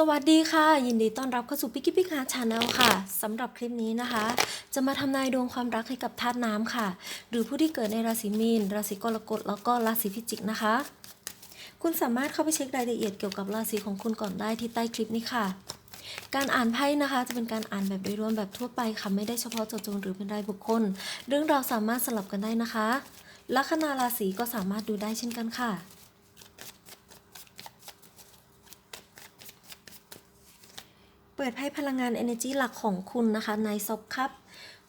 สวัสดีค่ะ ยินดีต้อนรับเข้าสู่พิกกี้พิกาชาแนลค่ะสำหรับคลิปนี้นะคะ จะมาทำนายดวงความรักให้กับธาตุน้ำค่ะ หรือผู้ที่เกิดในราศีมีน ราศีกรกฎแล้วก็ราศีพิจิกนะคะ คุณสามารถเข้าไปเช็ครายละเอียดเกี่ยวกับราศีของคุณก่อนได้ที่ใต้คลิปนี้ค่ะ การอ่านไพ่นะคะ จะเป็นการอ่านแบบโดยรวมแบบทั่วไปค่ะไม่ได้เฉพาะเจาะจงหรือเป็นรายบุคคล เรื่องราวสามารถสลับกันได้นะคะลัคนาราศีก็สามารถดูได้เช่นกันค่ะ เปิดไพ่พลังงาน energy หลักของคุณนะคะในซอฟคัพ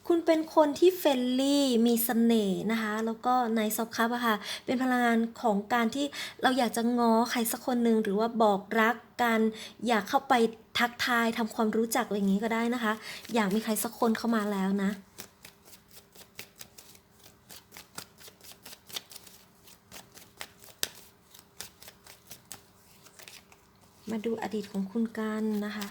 คุณเป็นคนที่เฟรนลี่มีเสน่ห์นะคะ แล้วก็ในซอฟคัพอะค่ะ เป็นพลังงานของการที่เราอยากจะง้อใครสักคนหนึ่งหรือว่าบอกรักการอยากเข้าไปทักทายทำความรู้จักอะไรอย่างนี้ก็ได้นะคะ อยากมีใครสักคนเข้ามาแล้วนะมาดูอดีตของคุณกันนะคะ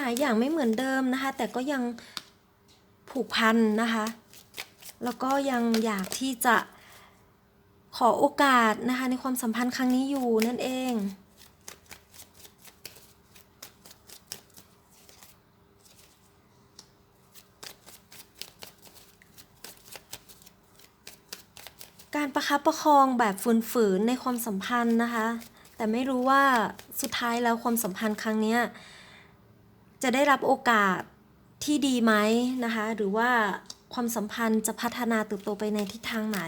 ลายๆ อย่างไม่เหมือนเดิมนะคะ แต่ก็ยังผูกพันนะคะ แล้วก็ยังอยากที่จะขอโอกาสนะคะ ในความสัมพันธ์ครั้งนี้อยู่นั่นเองการประคับประคองแบบฝืนๆในความสัมพันธ์นะคะ แต่ไม่รู้ว่าสุดท้ายแล้วความสัมพันธ์ครั้งเนี้ย จะได้รับโอกาสที่ดีไหมนะคะ หรือว่าความสัมพันธ์จะพัฒนาเติบโตไปในทิศทางไหน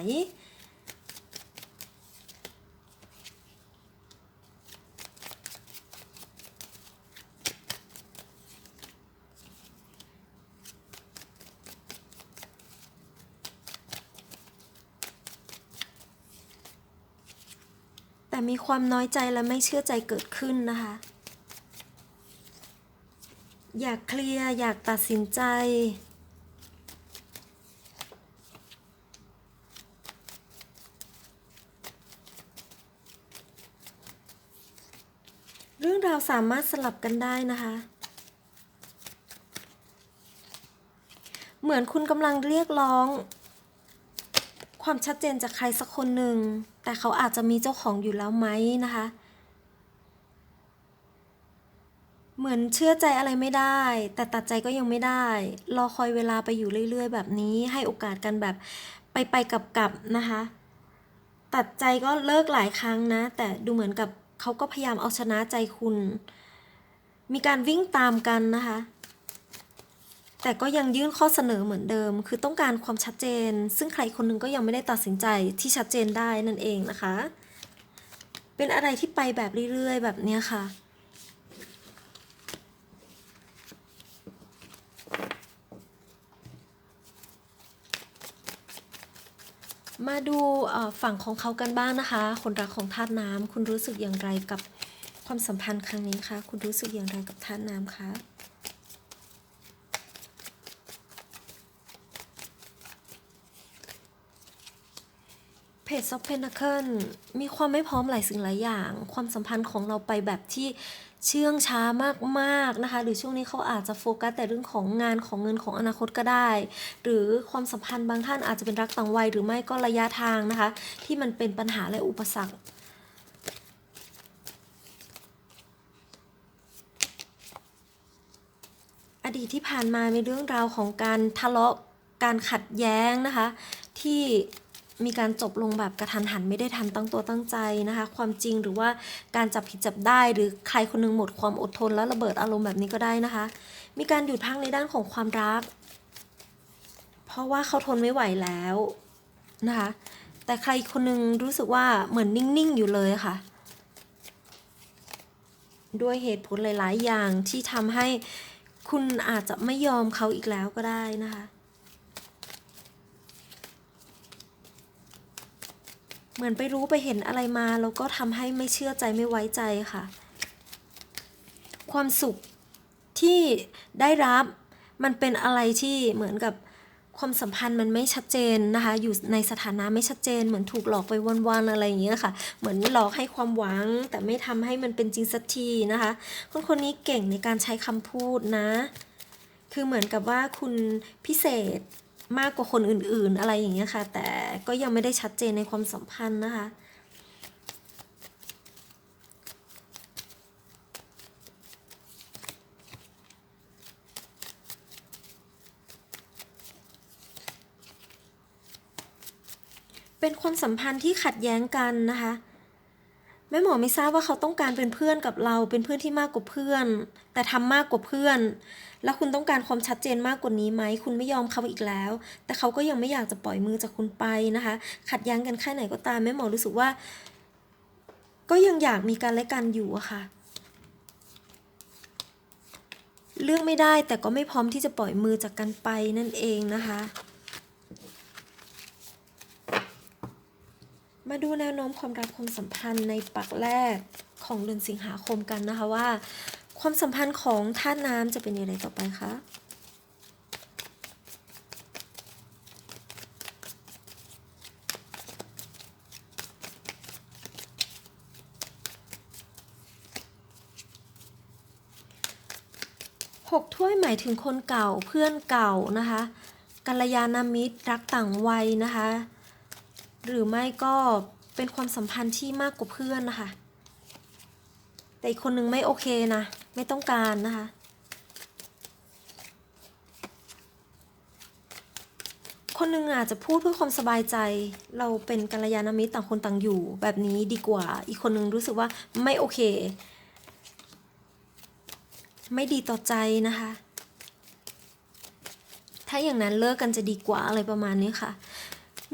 แต่มีความน้อยใจและไม่เชื่อใจเกิดขึ้นนะคะ อยากเคลียร์ อยากตัดสินใจ เรื่องราวสามารถสลับกันได้นะคะ เหมือนคุณกำลังเรียกร้อง ความชัดเจนจากใครสักคนหนึ่ง แต่เขาอาจจะมีเจ้าของอยู่แล้วไหมนะคะ เหมือนเชื่อใจอะไรไม่ได้ แต่ตัดใจก็ยังไม่ได้ รอคอยเวลาไปอยู่เรื่อย ๆ แบบนี้ ให้โอกาสกันแบบไปไปกลับกับๆนะคะ ตัดใจก็เลิกหลายครั้งนะ แต่ดูเหมือนกับเขาก็พยายามเอาชนะใจคุณ มีการวิ่งตามกันนะคะ แต่ก็ยังยื่นข้อเสนอเหมือนเดิม คือต้องการความชัดเจน ซึ่งใครคนหนึงก็ยังไม่ได้ตัดสินใจที่ชัดเจนได้นั่นเองนะคะ เป็นอะไรที่ไปแบบเรื่อยๆ แบบนี้ค่ะ มาดูฝั่งของเขากันบ้างนะคะ คนรักของธาตุน้ำคุณรู้สึกอย่างไรกับความสัมพันธ์ครั้งนี้คะ คุณรู้สึกอย่างไรกับธาตุน้ำคะเพจซอฟเพนเคิลมีความไม่พร้อมหลายสิ่งหลายอย่าง ความสัมพันธ์ของเราไปแบบที่ เชื่องช้ามากๆนะคะ หรือช่วงนี้เขาอาจจะโฟกัสแต่เรื่องของงานของเงินของอนาคตก็ได้ หรือความสัมพันธ์บางท่านอาจจะเป็นรักต่างวัยหรือไม่ก็ระยะทางนะคะ ที่มันเป็นปัญหาและอุปสรรคอดีตที่ผ่านมามีเรื่องราวของการทะเลาะการขัดแย้งนะคะ ที่ มีการจบลงแบบกระทันหันไม่ได้ทันตั้งตัวตั้งใจนะคะ ความจริงหรือว่าการจับผิดจับได้ หรือใครคนหนึงหมดความอดทนแล้วระเบิดอารมณ์แบบนี้ก็ได้นะคะ มีการหยุดพักในด้านของความรัก เพราะว่าเขาทนไม่ไหวแล้วนะคะ แต่ใครคนหนึงรู้สึกว่าเหมือนนิ่งๆอยู่เลยค่ะ ด้วยเหตุผลหลาย ๆ อย่างที่ทำให้คุณอาจจะไม่ยอมเขาอีกแล้วก็ได้นะคะ เหมือนไปรู้ไปเห็นอะไรมา แล้วก็ทำให้ไม่เชื่อใจไม่ไว้ใจค่ะ ความสุขที่ได้รับมันเป็นอะไรที่เหมือนกับความสัมพันธ์มันไม่ชัดเจนนะคะ อยู่ในสถานะไม่ชัดเจน เหมือนถูกหลอกไปวันๆอะไรอย่างเงี้ยค่ะ เหมือนหลอกให้ความหวัง แต่ไม่ทำให้มันเป็นจริงสักทีนะคะ คนคนนี้เก่งในการใช้คำพูดนะ คือเหมือนกับว่าคุณพิเศษ มากกว่าคนอื่นๆ อะไรอย่างเงี้ยค่ะ แต่ก็ยังไม่ได้ชัดเจนในความสัมพันธ์นะคะ เป็นความสัมพันธ์ที่ขัดแย้งกันนะคะ แม่หมอไม่ทราบว่าเขาต้องการเป็นเพื่อนกับเรา เป็นเพื่อนที่มากกว่าเพื่อน แต่ทำมากกว่าเพื่อน แล้วคุณต้องการความชัดเจนมากกว่านี้ไหม คุณไม่ยอมเขาอีกแล้ว แต่เขาก็ยังไม่อยากจะปล่อยมือจากคุณไปนะคะ ขัดแย้งกันแค่ไหนก็ตามแม่หมอรู้สึกว่า ก็ยังอยากมีการและกันอยู่อะค่ะ เลือกไม่ได้แต่ก็ไม่พร้อมที่จะปล่อยมือจากกันไปนั่นเองนะคะ มาดูแนวโน้มความรักความสัมพันธ์ในปักแรกของเดือนสิงหาคมกันนะคะว่า ความสัมพันธ์ของธาตุน้ำจะเป็นอย่างไรต่อไปคะหกถ้วยหมายถึงคนเก่าเพื่อนเก่านะคะกัลยาณมิตรรักต่างวัยนะคะ หรือไม่ก็เป็นความสัมพันธ์ที่มากกว่าเพื่อนนะคะ แต่อีกคนนึงไม่โอเคนะ ไม่ต้องการนะคะ คนหนึงอาจจะพูดเพื่อความสบายใจ เราเป็นกัลยาณมิตรต่างคนต่างอยู่ แบบนี้ดีกว่า อีกคนนึงรู้สึกว่าไม่โอเค ไม่ดีต่อใจนะคะ ถ้าอย่างนั้นเลิกกันจะดีกว่าอะไรประมาณนี้ค่ะ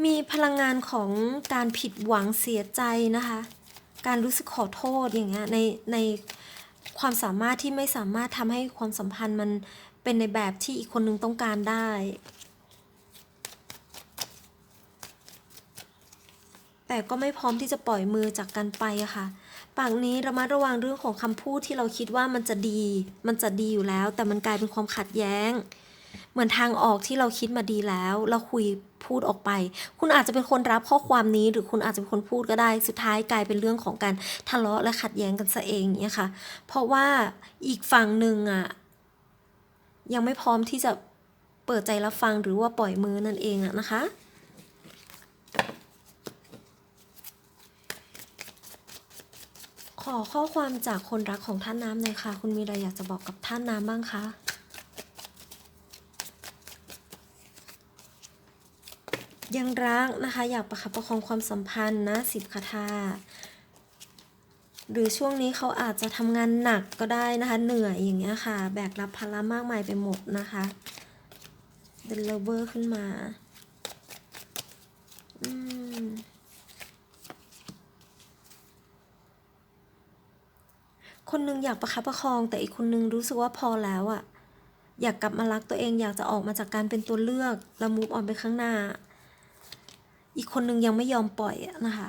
มีพลังงานของการผิดหวังเสียใจนะคะ การรู้สึกขอโทษอย่างเงี้ยในในความสามารถที่ไม่สามารถทำให้ความสัมพันธ์มันเป็นในแบบที่อีกคนนึงต้องการได้ แต่ก็ไม่พร้อมที่จะปล่อยมือจากกันไปอะค่ะ ปากนี้ระมัดระวังเรื่องของคำพูดที่เราคิดว่ามันจะดี มันจะดีอยู่แล้ว แต่มันกลายเป็นความขัดแย้ง เหมือนทางออกที่เราคิดมาดีแล้ว เราคุยพูดออกไป คุณอาจจะเป็นคนรับข้อความนี้หรือคุณอาจจะเป็นคนพูดก็ได้ สุดท้ายกลายเป็นเรื่องของการทะเลาะและขัดแย้งกันซะเองอย่างเงี้ยค่ะ เพราะว่าอีกฝั่งหนึ่งอะยังไม่พร้อมที่จะเปิดใจรับฟังหรือว่าปล่อยมือนั่นเองอะนะคะขอข้อความจากคนรักของท่านน้ำหน่อยค่ะ คุณมีอะไรอยากจะบอกกับท่านน้ำบ้างคะ ยังรักนะคะ อยากประคับประคองความสัมพันธ์นะสิบคาถาหรือช่วงนี้เขาอาจจะทำงานหนักก็ได้นะคะ เหนื่อยอย่างเงี้ยค่ะ แบกรับภาระมากมายไปหมดนะคะเดลเวอร์ขึ้นมาอืมคนหนึงอยากประคับประคอง แต่อีกคนนึงรู้สึกว่าพอแล้วอะอยากกลับมารักตัวเองอยากจะออกมาจากการเป็นตัวเลือกแล้วมูฟออนไปข้างหน้า อีกคนนึงยังไม่ยอมปล่อยนะคะ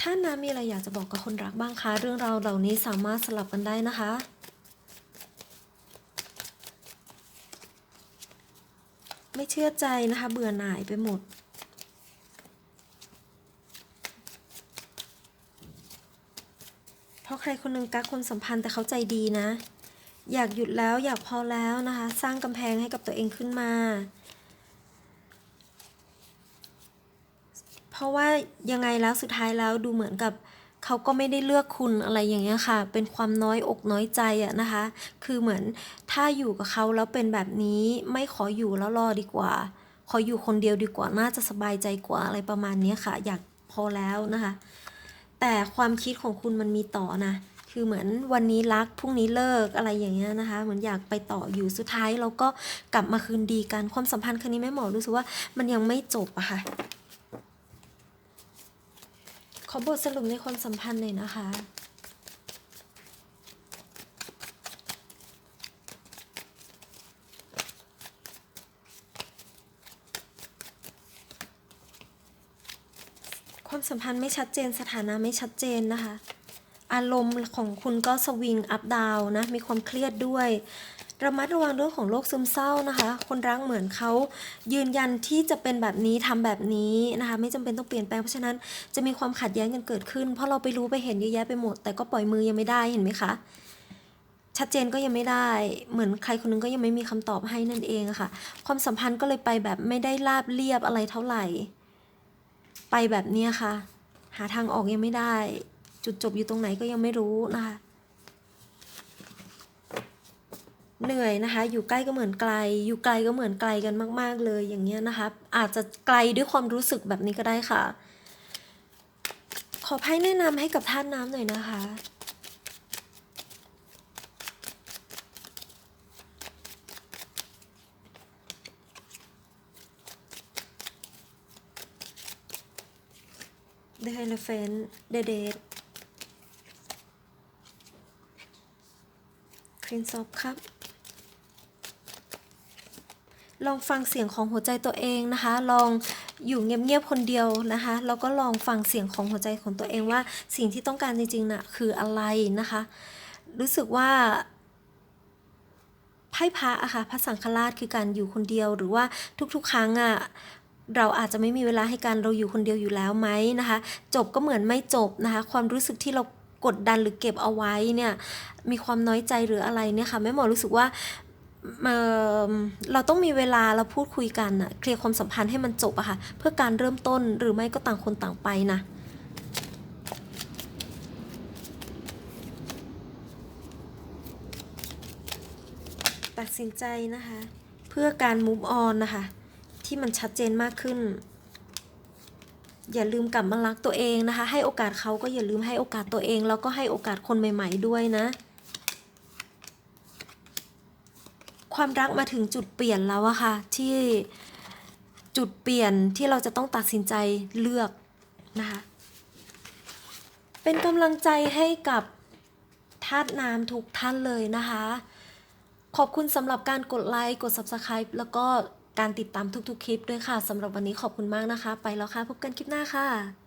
ถ้าน้ำมีอะไรอยากจะบอกกับคนรักบ้างคะ เรื่องราวเหล่านี้สามารถสลับกันได้นะคะ ไม่เชื่อใจนะคะ เบื่อหน่ายไปหมดเพราะใครคนนึงกักคนสัมพันธ์แต่เขาใจดีนะ อยากหยุดแล้วอยากพอแล้วนะคะ สร้างกำแพงให้กับตัวเองขึ้นมา เพราะว่ายังไงแล้วสุดท้ายแล้วดูเหมือนกับเขาก็ไม่ได้เลือกคุณอะไรอย่างเงี้ยค่ะ เป็นความน้อยอกน้อยใจอะนะคะ คือเหมือนถ้าอยู่กับเขาแล้วเป็นแบบนี้ไม่ขออยู่แล้วรอดีกว่า ขออยู่คนเดียวดีกว่าน่าจะสบายใจกว่าอะไรประมาณนี้ค่ะ อยากพอแล้วนะคะ แต่ความคิดของคุณมันมีต่อนะ คือเหมือนวันนี้รักพรุ่งนี้เลิกอะไรอย่างเงี้ยนะคะ เหมือนอยากไปต่ออยู่สุดท้ายเราก็กลับมาคืนดีกันความสัมพันธ์ครั้งนี้แม่หมอรู้สึกว่ามันยังไม่จบอะค่ะ ขอบทสรุปในความสัมพันธ์หน่อยนะคะความสัมพันธ์ไม่ชัดเจนสถานะไม่ชัดเจนนะคะ อารมณ์ของคุณก็สวิงอัพดาวนะมีความเครียดด้วยระมัดระวังเรื่องของโรคซึมเศร้านะคะ คนรักเหมือนเขายืนยันที่จะเป็นแบบนี้ทำแบบนี้นะคะ ไม่จำเป็นต้องเปลี่ยนแปลงเพราะฉะนั้นจะมีความขัดแย้งกันเกิดขึ้น เพราะเราไปรู้ไปเห็นเยอะแยะไปหมด แต่ก็ปล่อยมือยังไม่ได้เห็นไหมคะชัดเจนก็ยังไม่ได้ เหมือนใครคนนึงก็ยังไม่มีคำตอบให้นั่นเองะค่ะ ความสัมพันธ์ก็เลยไปแบบไม่ได้ราบเรียบอะไรเท่าไหร่ ไปแบบนี้ค่ะ หาทางออกยังไม่ได้ จุดจบอยู่ตรงไหนก็ยังไม่รู้นะคะเหนื่อยนะคะ อยู่ใกล้ก็เหมือนไกล อยู่ไกลก็เหมือนไกลกันมาก ๆ เลยอย่างเงี้ยนะคะ อาจจะไกลด้วยความรู้สึกแบบนี้ก็ได้ค่ะ ขอไพ่แนะนำให้กับท่านน้ำหน่อยนะคะ The Elephant The Dead Prince of Cup ลองฟังเสียงของหัวใจตัวเองนะคะ ลองอยู่เงียบๆคนเดียวนะคะ แล้วก็ลองฟังเสียงของหัวใจของตัวเองว่าสิ่งที่ต้องการจริงๆน่ะคืออะไรนะคะ รู้สึกว่าไพ่พระอะค่ะพระสังฆราชคือการอยู่คนเดียวหรือว่าทุกๆ ครั้งอะเราอาจจะไม่มีเวลาให้กันเราอยู่คนเดียวอยู่แล้วไหมนะคะ จบก็เหมือนไม่จบนะคะ ความรู้สึกที่เรา กดดันหรือเก็บเอาไว้เนี่ยมีความน้อยใจหรืออะไรเนี่ยค่ะแม่หมอรู้สึกว่าเเราต้องมีเวลาเราพูดคุยกันอะเคลียร์ความสัมพันธ์ให้มันจบอะค่ะเพื่อการเริ่มต้นหรือไม่ก็ต่างคนต่างไปนะตัดสินใจนะคะ เพื่อการ move on นะคะ ที่มันชัดเจนมากขึ้น อย่าลืมกลับมารักตัวเองนะคะ ให้โอกาสเขาก็อย่าลืมให้โอกาสตัวเอง แล้วก็ให้โอกาสคนใหม่ ๆ ด้วยนะ ความรักมาถึงจุดเปลี่ยนแล้วอะค่ะ ที่จุดเปลี่ยนที่เราจะต้องตัดสินใจเลือกนะคะ เป็นกำลังใจให้กับทาสน้ำทุกท่านเลยนะคะ ขอบคุณสำหรับการกดไลค์กด Subscribe แล้วก็ การติดตามทุกๆ คลิปด้วยค่ะสำหรับวันนี้ขอบคุณมากนะคะ ไปแล้วค่ะ พบกันคลิปหน้าค่ะ